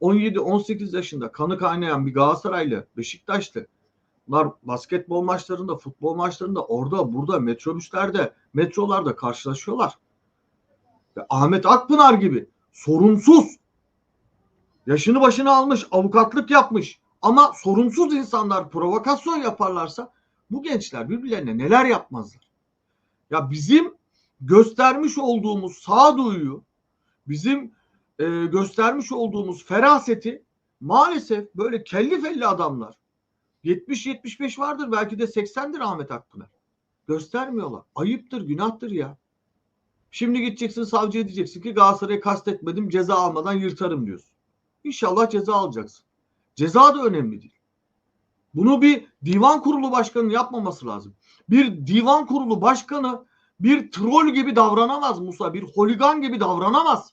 17-18 yaşında kanı kaynayan bir Galatasaraylı, Beşiktaşlı. Bunlar basketbol maçlarında, futbol maçlarında, orada, burada, metrobüslerde, metrolarda karşılaşıyorlar. Ve Ahmet Akpınar gibi sorunsuz, yaşını başına almış, avukatlık yapmış ama sorunsuz insanlar provokasyon yaparlarsa bu gençler birbirlerine neler yapmazlar? Ya bizim göstermiş olduğumuz sağduyuyu, bizim e, göstermiş olduğumuz feraseti maalesef böyle kelli felli adamlar 70-75 vardır belki de 80'dir Ahmet Akpınar. Göstermiyorlar. Ayıptır, günahtır ya. Şimdi gideceksin savcıya diyeceksin ki Galatasaray'ı kastetmedim ceza almadan yırtarım diyorsun. İnşallah ceza alacaksın. Ceza da önemli değil. Bunu bir divan kurulu başkanının yapmaması lazım. Bir divan kurulu başkanı bir troll gibi davranamaz Musa. Bir holigan gibi davranamaz.